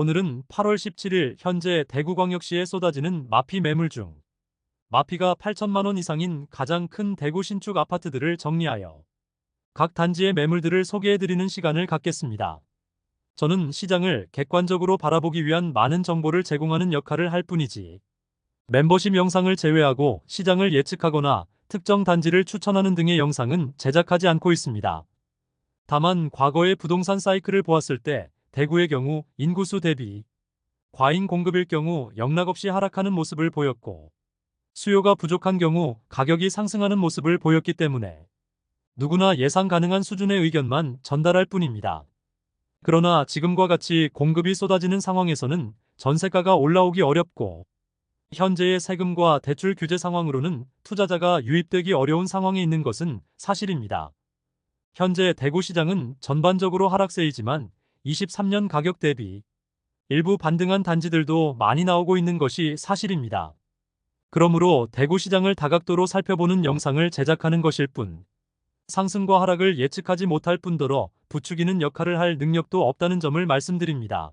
오늘은 8월 17일 현재 대구광역시에 쏟아지는 마피 매물 중 마피가 8천만 원 이상인 가장 큰 대구 신축 아파트들을 정리하여 각 단지의 매물들을 소개해드리는 시간을 갖겠습니다. 저는 시장을 객관적으로 바라보기 위한 많은 정보를 제공하는 역할을 할 뿐이지 멤버십 영상을 제외하고 시장을 예측하거나 특정 단지를 추천하는 등의 영상은 제작하지 않고 있습니다. 다만 과거의 부동산 사이클을 보았을 때 대구의 경우 인구수 대비 과잉 공급일 경우 영락없이 하락하는 모습을 보였고 수요가 부족한 경우 가격이 상승하는 모습을 보였기 때문에 누구나 예상 가능한 수준의 의견만 전달할 뿐입니다. 그러나 지금과 같이 공급이 쏟아지는 상황에서는 전세가가 올라오기 어렵고 현재의 세금과 대출 규제 상황으로는 투자자가 유입되기 어려운 상황에 있는 것은 사실입니다. 현재 대구 시장은 전반적으로 하락세이지만 23년 가격 대비 일부 반등한 단지들도 많이 나오고 있는 것이 사실입니다. 그러므로 대구시장을 다각도로 살펴보는 영상을 제작하는 것일 뿐 상승과 하락을 예측하지 못할 뿐더러 부추기는 역할을 할 능력도 없다는 점을 말씀드립니다.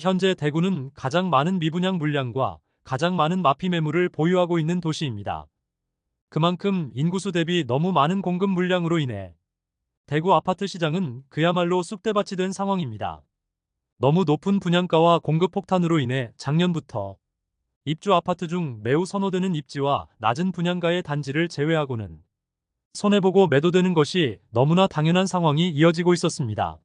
현재 대구는 가장 많은 미분양 물량과 가장 많은 마피 매물을 보유하고 있는 도시입니다. 그만큼 인구수 대비 너무 많은 공급 물량으로 인해 대구 아파트 시장은 그야말로 쑥대밭이 된 상황입니다. 너무 높은 분양가와 공급 폭탄으로 인해 작년부터 입주 아파트 중 매우 선호되는 입지와 낮은 분양가의 단지를 제외하고는 손해보고 매도되는 것이 너무나 당연한 상황이 이어지고 있었습니다.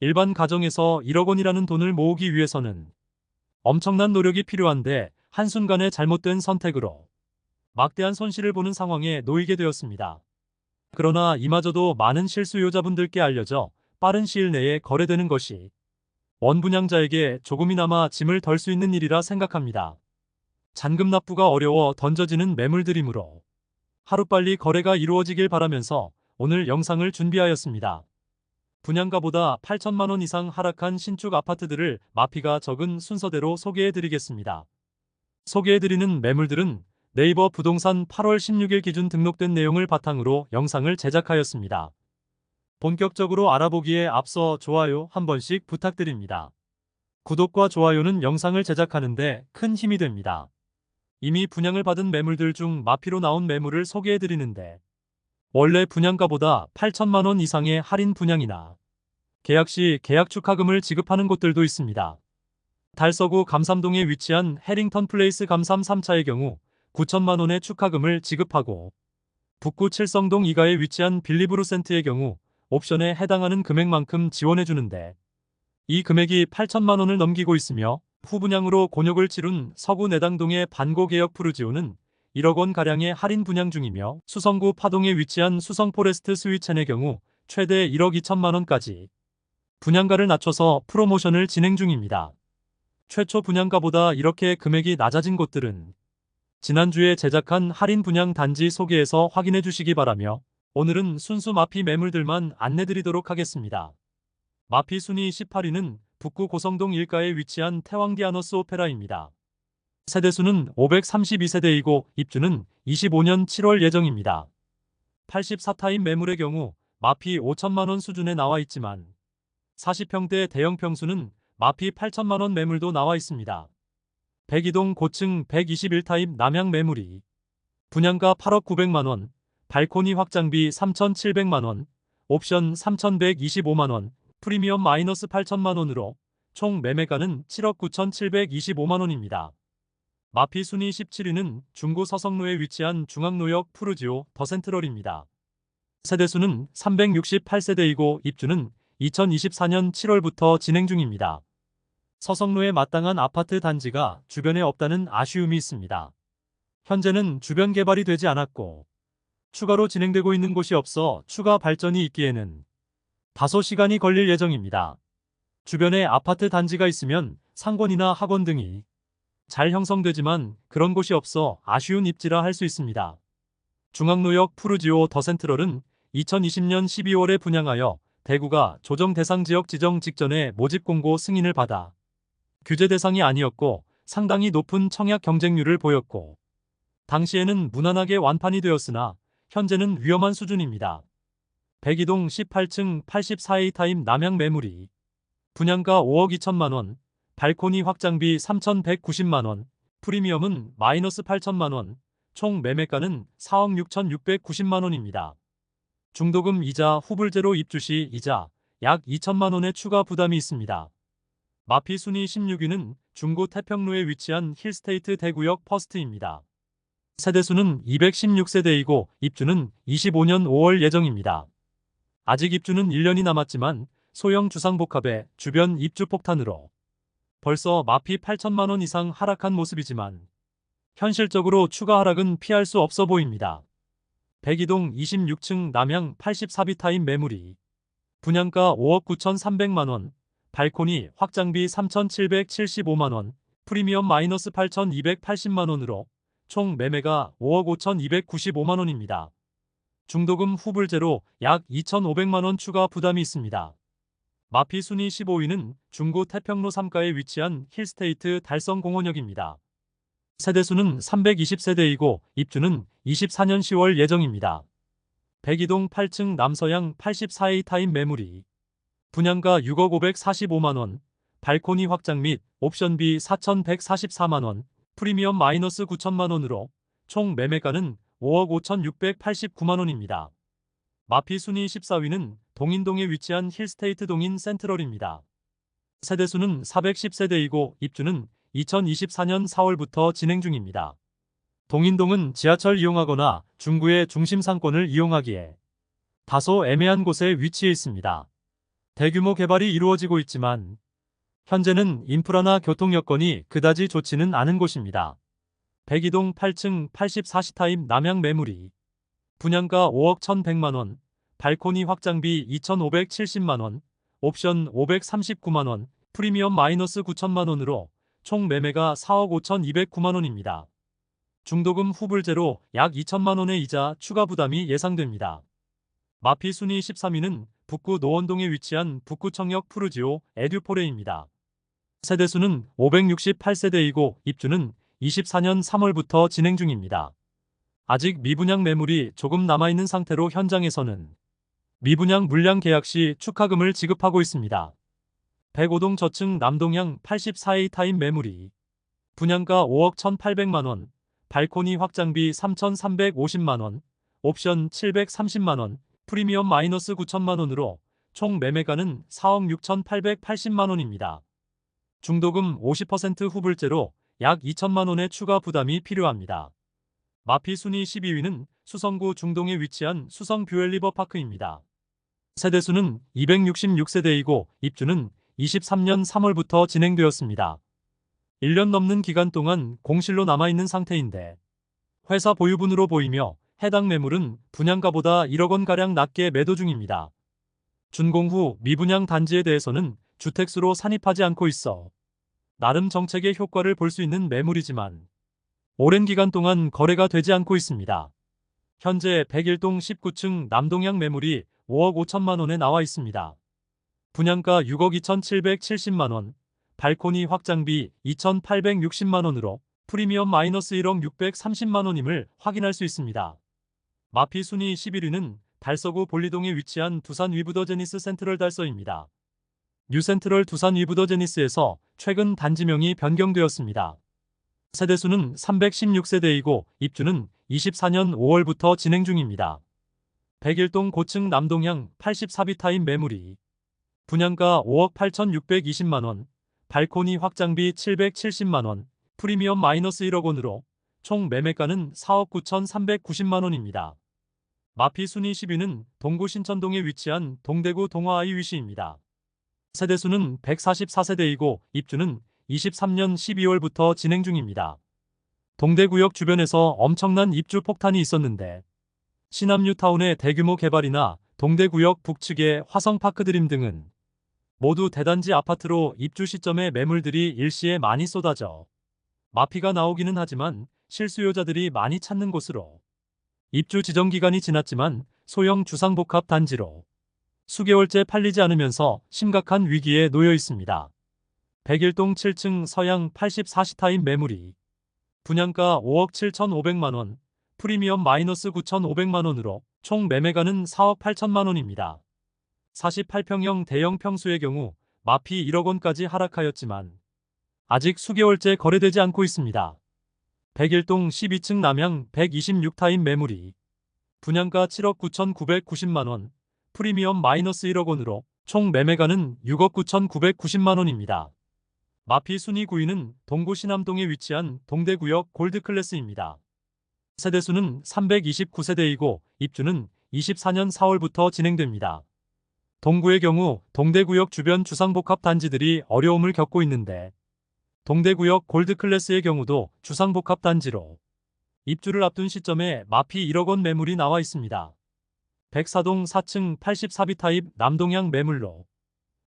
일반 가정에서 1억 원이라는 돈을 모으기 위해서는 엄청난 노력이 필요한데 한순간의 잘못된 선택으로 막대한 손실을 보는 상황에 놓이게 되었습니다. 그러나 이마저도 많은 실수요자분들께 알려져 빠른 시일 내에 거래되는 것이 원분양자에게 조금이나마 짐을 덜 수 있는 일이라 생각합니다. 잔금 납부가 어려워 던져지는 매물들이므로 하루빨리 거래가 이루어지길 바라면서 오늘 영상을 준비하였습니다. 분양가보다 8천만 원 이상 하락한 신축 아파트들을 마피가 적은 순서대로 소개해드리겠습니다. 소개해드리는 매물들은 네이버 부동산 8월 16일 기준 등록된 내용을 바탕으로 영상을 제작하였습니다. 본격적으로 알아보기에 앞서 좋아요 한 번씩 부탁드립니다. 구독과 좋아요는 영상을 제작하는데 큰 힘이 됩니다. 이미 분양을 받은 매물들 중 마피로 나온 매물을 소개해드리는데 원래 분양가보다 8천만 원 이상의 할인 분양이나 계약 시 계약 축하금을 지급하는 곳들도 있습니다. 달서구 감삼동에 위치한 해링턴 플레이스 감삼 3차의 경우 9천만 원의 축하금을 지급하고 북구 칠성동 2가에 위치한 빌리브루센트의 경우 옵션에 해당하는 금액만큼 지원해 주는데 이 금액이 8천만 원을 넘기고 있으며 후분양으로 곤욕을 치룬 서구 내당동의 반고 개혁 푸르지오는 1억 원 가량의 할인 분양 중이며 수성구 파동에 위치한 수성 포레스트 스위첸의 경우 최대 1억 2천만 원까지 분양가를 낮춰서 프로모션을 진행 중입니다. 최초 분양가보다 이렇게 금액이 낮아진 곳들은 지난주에 제작한 할인 분양 단지 소개에서 확인해 주시기 바라며 오늘은 순수 마피 매물들만 안내드리도록 하겠습니다. 마피 순위 18위는 북구 고성동 1가에 위치한 태왕디아너스 오페라입니다. 세대수는 532세대이고 입주는 25년 7월 예정입니다. 84타입 매물의 경우 마피 5천만원 수준에 나와 있지만 40평대 대형 평수는 마피 8천만원 매물도 나와 있습니다. 102동 고층 121타입 남양 매물이 분양가 8억 900만원, 발코니 확장비 3,700만원, 옵션 3,125만원, 프리미엄 마이너스 8천만원으로 총 매매가는 7억 9,725만원입니다. 마피 순위 17위는 중구 서성로에 위치한 중앙노역 푸르지오 더 센트럴입니다. 세대수는 368세대이고 입주는 2024년 7월부터 진행 중입니다. 서성로에 마땅한 아파트 단지가 주변에 없다는 아쉬움이 있습니다. 현재는 주변 개발이 되지 않았고 추가로 진행되고 있는 곳이 없어 추가 발전이 있기에는 다소 시간이 걸릴 예정입니다. 주변에 아파트 단지가 있으면 상권이나 학원 등이 잘 형성되지만 그런 곳이 없어 아쉬운 입지라 할 수 있습니다. 중앙노역 푸르지오 더 센트럴은 2020년 12월에 분양하여 대구가 조정 대상 지역 지정 직전에 모집 공고 승인을 받아 규제 대상이 아니었고 상당히 높은 청약 경쟁률을 보였고 당시에는 무난하게 완판이 되었으나 현재는 위험한 수준입니다. 102동 18층 84A 타임 남양 매물이 분양가 5억 2천만 원, 발코니 확장비 3,190만원, 프리미엄은 마이너스 8천만원, 총 매매가는 4억 6,690만원입니다. 중도금 이자 후불제로 입주 시 이자 약 2천만원의 추가 부담이 있습니다. 마피 순위 16위는 중구 태평로에 위치한 힐스테이트 대구역 퍼스트입니다. 세대수는 216세대이고 입주는 25년 5월 예정입니다. 아직 입주는 1년이 남았지만 소형 주상복합의 주변 입주 폭탄으로 벌써 마피 8천만 원 이상 하락한 모습이지만 현실적으로 추가 하락은 피할 수 없어 보입니다. 백이동 26층 남향 84비타임 매물이 분양가 5억 9,300만 원, 발코니 확장비 3,775만 원, 프리미엄 마이너스 8,280만 원으로 총 매매가 5억 5,295만 원입니다. 중도금 후불제로 약 2,500만 원 추가 부담이 있습니다. 마피 순위 15위는 중구 태평로 3가에 위치한 힐스테이트 달성공원역입니다. 세대수는 320세대이고 입주는 24년 10월 예정입니다. 백이동 8층 남서양 84A 타임 매물이 분양가 6억 545만 원, 발코니 확장 및 옵션비 4,144만 원, 프리미엄 마이너스 9천만 원으로 총 매매가는 5억 5,689만 원입니다. 마피 순위 14위는 동인동에 위치한 힐스테이트 동인 센트럴입니다. 세대수는 410세대이고 입주는 2024년 4월부터 진행 중입니다. 동인동은 지하철 이용하거나 중구의 중심 상권을 이용하기에 다소 애매한 곳에 위치해 있습니다. 대규모 개발이 이루어지고 있지만 현재는 인프라나 교통 여건이 그다지 좋지는 않은 곳입니다. 백이동 8층 84시타임 남양 매물이 분양가 5억 1,100만원, 발코니 확장비 2,570만원, 옵션 539만원, 프리미엄 마이너스 9천만원으로 총 매매가 4억 5,209만원입니다. 중도금 후불제로 약 2천만원의 이자 추가 부담이 예상됩니다. 마피 순위 13위는 북구 노원동에 위치한 북구청역 푸르지오 에듀포레입니다. 세대수는 568세대이고 입주는 24년 3월부터 진행 중입니다. 아직 미분양 매물이 조금 남아있는 상태로 현장에서는 미분양 물량 계약 시 축하금을 지급하고 있습니다. 105동 저층 남동향 84A 타임 매물이 분양가 5억 1,800만원, 발코니 확장비 3,350만원, 옵션 730만원, 프리미엄 마이너스 9천만 원으로 총 매매가는 4억 6,880만 원입니다. 중도금 50% 후불제로 약 2천만 원의 추가 부담이 필요합니다. 마피 순위 12위는 수성구 중동에 위치한 수성 뷰엘리버파크입니다. 세대수는 266세대이고 입주는 23년 3월부터 진행되었습니다. 1년 넘는 기간 동안 공실로 남아있는 상태인데 회사 보유분으로 보이며 해당 매물은 분양가보다 1억 원가량 낮게 매도 중입니다. 준공 후 미분양 단지에 대해서는 주택수로 산입하지 않고 있어 나름 정책의 효과를 볼 수 있는 매물이지만 오랜 기간 동안 거래가 되지 않고 있습니다. 현재 101동 19층 남동향 매물이 5억 5천만 원에 나와 있습니다. 분양가 6억 2,770만 원, 발코니 확장비 2,860만 원으로 프리미엄 마이너스 1억 630만 원임을 확인할 수 있습니다. 마피 순위 11위는 달서구 볼리동에 위치한 두산 위브더 제니스 센트럴 달서입니다. 뉴센트럴 두산 위브더 제니스에서 최근 단지명이 변경되었습니다. 세대수는 316세대이고 입주는 24년 5월부터 진행 중입니다. 101동 고층 남동향 84비타임 매물이 분양가 5억 8,620만원, 발코니 확장비 770만원, 프리미엄 마이너스 1억 원으로 총 매매가는 4억 9,390만원입니다. 마피 순위 10위는 동구 신천동에 위치한 동대구 동화아이 위시입니다. 세대수는 144세대이고 입주는 23년 12월부터 진행 중입니다. 동대구역 주변에서 엄청난 입주 폭탄이 있었는데 신암뉴타운의 대규모 개발이나 동대구역 북측의 화성파크 드림 등은 모두 대단지 아파트로 입주 시점에 매물들이 일시에 많이 쏟아져 마피가 나오기는 하지만 실수요자들이 많이 찾는 곳으로 입주 지정 기간이 지났지만 소형 주상복합 단지로 수개월째 팔리지 않으면서 심각한 위기에 놓여 있습니다. 101동 7층 서양 84시타임 매물이 분양가 5억 7,500만원, 프리미엄 마이너스 9,500만원으로 총 매매가는 4억 8천만원입니다. 48평형 대형 평수의 경우 마피 1억 원까지 하락하였지만 아직 수개월째 거래되지 않고 있습니다. 101동 12층 남양 126타임 매물이 분양가 7억 9,990만원, 프리미엄 마이너스 1억 원으로 총 매매가는 6억 9,990만원입니다. 마피 순위 9위는 동구 신암동에 위치한 동대구역 골드클래스입니다. 세대수는 329세대이고 입주는 24년 4월부터 진행됩니다. 동구의 경우 동대구역 주변 주상복합 단지들이 어려움을 겪고 있는데 동대구역 골드클래스의 경우도 주상복합 단지로 입주를 앞둔 시점에 마피 1억 원 매물이 나와 있습니다. 백사동 4층 84비 타입 남동향 매물로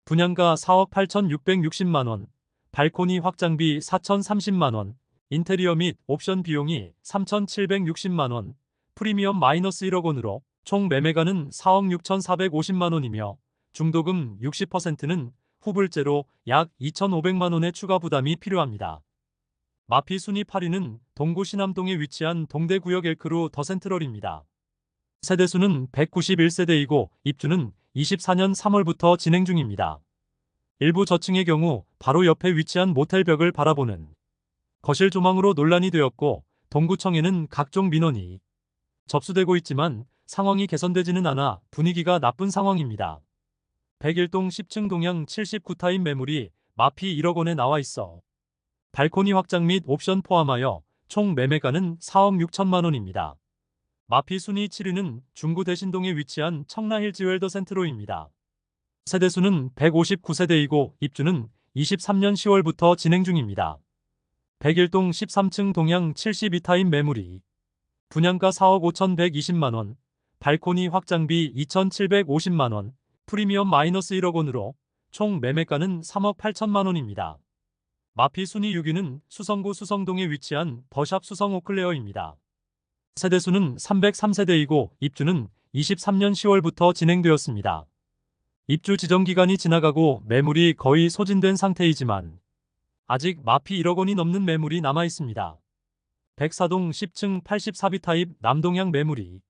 분양가 4억 8,660만 원, 발코니 확장비 4,030만 원, 인테리어 및 옵션 비용이 3,760만 원, 프리미엄 마이너스 1억 원으로 총 매매가는 4억 6,450만 원이며 중도금 60%는 후불제로 약 2,500만 원의 추가 부담이 필요합니다. 마피 순위 8위는 동구 신암동에 위치한 동대구역 엘크루 더센트럴입니다. 세대수는 191세대이고 입주는 24년 3월부터 진행 중입니다. 일부 저층의 경우 바로 옆에 위치한 모텔 벽을 바라보는 거실 조망으로 논란이 되었고 동구청에는 각종 민원이 접수되고 있지만 상황이 개선되지는 않아 분위기가 나쁜 상황입니다. 101동 10층 동향 79타임 매물이 마피 1억 원에 나와 있어 발코니 확장 및 옵션 포함하여 총 매매가는 4억 6천만 원입니다. 마피 순위 7위는 중구 대신동에 위치한 청라힐즈웰더 센트로입니다. 세대수는 159세대이고 입주는 23년 10월부터 진행 중입니다. 101동 13층 동향 72타임 매물이 분양가 4억 5,120만원, 발코니 확장비 2,750만원, 프리미엄 마이너스 1억 원으로 총 매매가는 3억 8천만 원입니다. 마피 순위 6위는 수성구 수성동에 위치한 버샵 수성 오클레어입니다. 세대수는 303세대이고 입주는 23년 10월부터 진행되었습니다. 입주 지정 기간이 지나가고 매물이 거의 소진된 상태이지만 아직 마피 1억 원이 넘는 매물이 남아 있습니다. 백사동 10층 84비 타입 남동향 매물이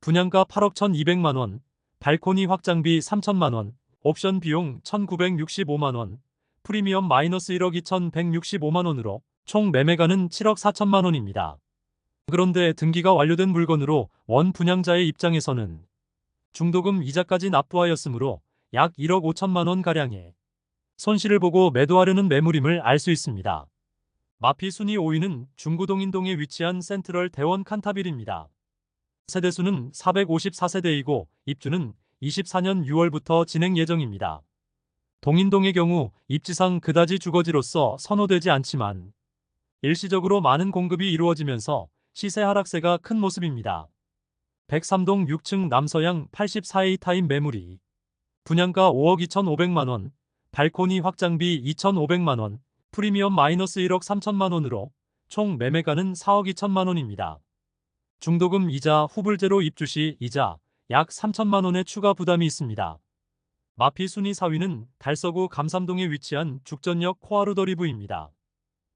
분양가 8억 1,200만 원, 발코니 확장비 3천만 원, 옵션 비용 1,965만 원, 프리미엄 마이너스 1억 2,165만 원으로 총 매매가는 7억 4천만 원입니다. 그런데 등기가 완료된 물건으로 원 분양자의 입장에서는 중도금 이자까지 납부하였으므로 약 1억 5천만 원 가량의 손실을 보고 매도하려는 매물임을 알 수 있습니다. 마피 순위 5위는 중구동 인동에 위치한 센트럴 대원 칸타빌입니다. 세대수는 454세대이고 입주는 24년 6월부터 진행 예정입니다. 동인동의 경우 입지상 그다지 주거지로서 선호되지 않지만 일시적으로 많은 공급이 이루어지면서 시세 하락세가 큰 모습입니다. 103동 6층 남서양 84A 타임 매물이 분양가 5억 2,500만원, 발코니 확장비 2,500만원, 프리미엄 마이너스 1억 3천만원으로 총 매매가는 4억 2천만원입니다. 중도금 이자 후불제로 입주 시 이자 약 3천만 원의 추가 부담이 있습니다. 마피 순위 4위는 달서구 감삼동에 위치한 죽전역 코아루더리브입니다.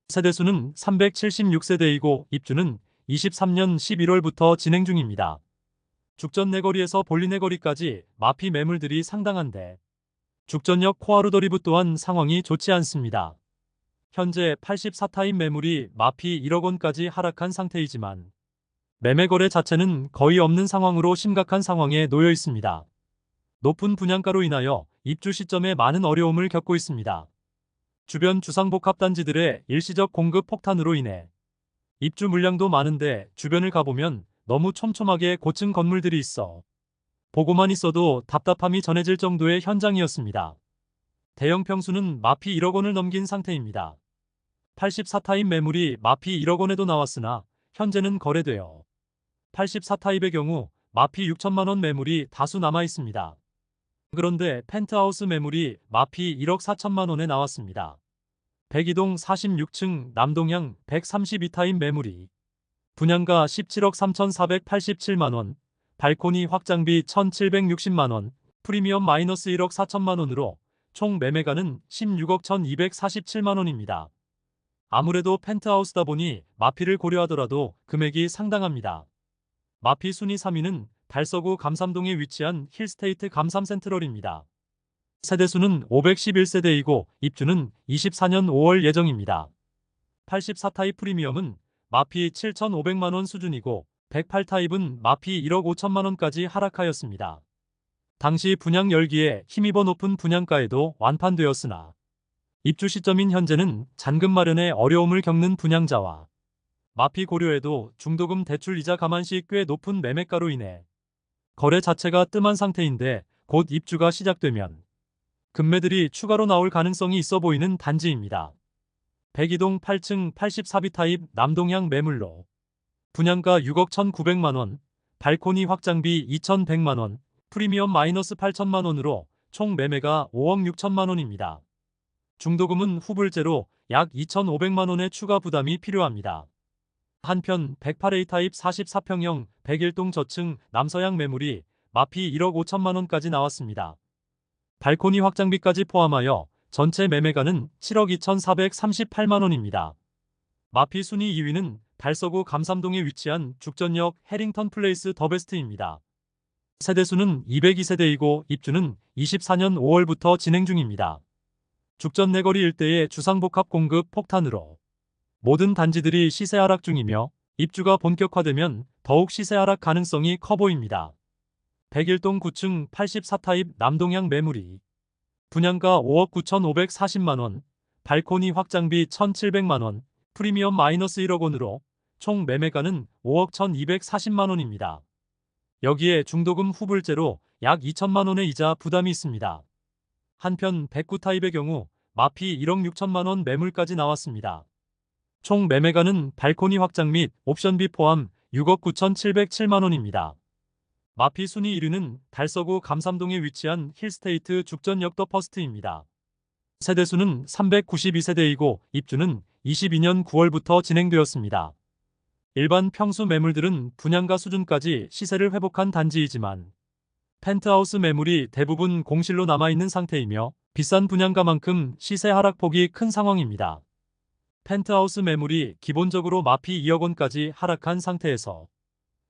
세대수는 376세대이고 입주는 23년 11월부터 진행 중입니다. 죽전 내거리에서 볼리 내거리까지 마피 매물들이 상당한데 죽전역 코아루더리브 또한 상황이 좋지 않습니다. 현재 84타임 매물이 마피 1억 원까지 하락한 상태이지만 매매 거래 자체는 거의 없는 상황으로 심각한 상황에 놓여 있습니다. 높은 분양가로 인하여 입주 시점에 많은 어려움을 겪고 있습니다. 주변 주상복합 단지들의 일시적 공급 폭탄으로 인해 입주 물량도 많은데 주변을 가보면 너무 촘촘하게 고층 건물들이 있어 보고만 있어도 답답함이 전해질 정도의 현장이었습니다. 대형 평수는 마피 1억 원을 넘긴 상태입니다. 84타입 매물이 마피 1억 원에도 나왔으나 현재는 거래되어 84타입의 경우 마피 6천만 원 매물이 다수 남아 있습니다. 그런데 펜트하우스 매물이 마피 1억 4천만 원에 나왔습니다. 102동 46층 남동향 132타임 매물이 분양가 17억 3,487만 원, 발코니 확장비 1,760만 원, 프리미엄 마이너스 1억 4천만 원으로 총 매매가는 16억 1,247만 원입니다. 아무래도 펜트하우스다 보니 마피를 고려하더라도 금액이 상당합니다. 마피 순위 3위는 달서구 감삼동에 위치한 힐스테이트 감삼센트럴입니다. 세대수는 511세대이고 입주는 24년 5월 예정입니다. 84타입 프리미엄은 마피 7,500만원 수준이고 108타입은 마피 1억 5천만원까지 하락하였습니다. 당시 분양 열기에 힘입어 높은 분양가에도 완판되었으나 입주 시점인 현재는 잔금 마련에 어려움을 겪는 분양자와 마피 고려에도 중도금 대출 이자 감안 시 꽤 높은 매매가로 인해 거래 자체가 뜸한 상태인데 곧 입주가 시작되면 금매들이 추가로 나올 가능성이 있어 보이는 단지입니다. 백이동 8층 84비 타입 남동향 매물로 분양가 6억 1,900만원, 발코니 확장비 2,100만원, 프리미엄 마이너스 8천만원으로 총 매매가 5억 6천만원입니다. 중도금은 후불제로 약 2,500만원의 추가 부담이 필요합니다. 한편 108A 타입 44평형 101동 저층 남서양 매물이 마피 1억 5천만 원까지 나왔습니다. 발코니 확장비까지 포함하여 전체 매매가는 7억 2,438만 원입니다. 마피 순위 2위는 달서구 감삼동에 위치한 죽전역 해링턴 플레이스 더베스트입니다. 세대수는 202세대이고 입주는 24년 5월부터 진행 중입니다. 죽전 내거리 일대의 주상복합 공급 폭탄으로 모든 단지들이 시세 하락 중이며 입주가 본격화되면 더욱 시세 하락 가능성이 커 보입니다. 101동 9층 84타입 남동향 매물이 분양가 5억 9,540만원, 발코니 확장비 1,700만원, 프리미엄 마이너스 1억 원으로 총 매매가는 5억 1,240만원입니다. 여기에 중도금 후불제로 약 2천만 원의 이자 부담이 있습니다. 한편 109 타입의 경우 마피 1억 6천만 원 매물까지 나왔습니다. 총 매매가는 발코니 확장 및 옵션비 포함 6억 9,707만 원입니다. 마피 순위 1위는 달서구 감삼동에 위치한 힐스테이트 죽전역 더 퍼스트입니다. 세대수는 392세대이고 입주는 22년 9월부터 진행되었습니다. 일반 평수 매물들은 분양가 수준까지 시세를 회복한 단지이지만 펜트하우스 매물이 대부분 공실로 남아있는 상태이며 비싼 분양가만큼 시세 하락폭이 큰 상황입니다. 펜트하우스 매물이 기본적으로 마피 2억 원까지 하락한 상태에서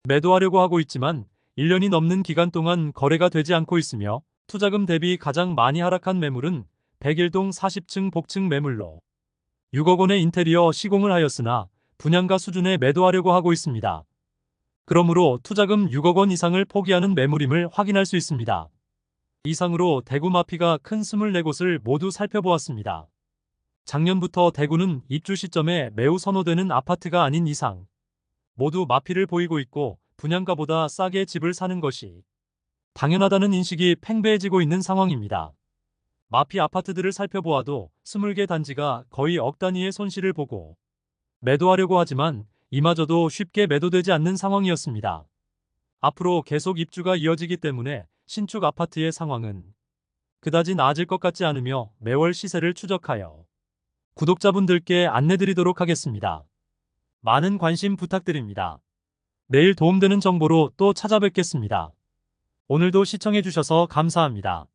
매도하려고 하고 있지만 1년이 넘는 기간 동안 거래가 되지 않고 있으며 투자금 대비 가장 많이 하락한 매물은 101동 40층 복층 매물로 6억 원의 인테리어 시공을 하였으나 분양가 수준에 매도하려고 하고 있습니다. 그러므로 투자금 6억 원 이상을 포기하는 매물임을 확인할 수 있습니다. 이상으로 대구 마피가 큰 24곳을 모두 살펴보았습니다. 작년부터 대구는 입주 시점에 매우 선호되는 아파트가 아닌 이상 모두 마피를 보이고 있고 분양가보다 싸게 집을 사는 것이 당연하다는 인식이 팽배해지고 있는 상황입니다. 마피 아파트들을 살펴보아도 20개 단지가 거의 억 단위의 손실을 보고 매도하려고 하지만 이마저도 쉽게 매도되지 않는 상황이었습니다. 앞으로 계속 입주가 이어지기 때문에 신축 아파트의 상황은 그다지 나아질 것 같지 않으며 매월 시세를 추적하여 구독자분들께 안내드리도록 하겠습니다. 많은 관심 부탁드립니다. 내일 도움되는 정보로 또 찾아뵙겠습니다. 오늘도 시청해주셔서 감사합니다.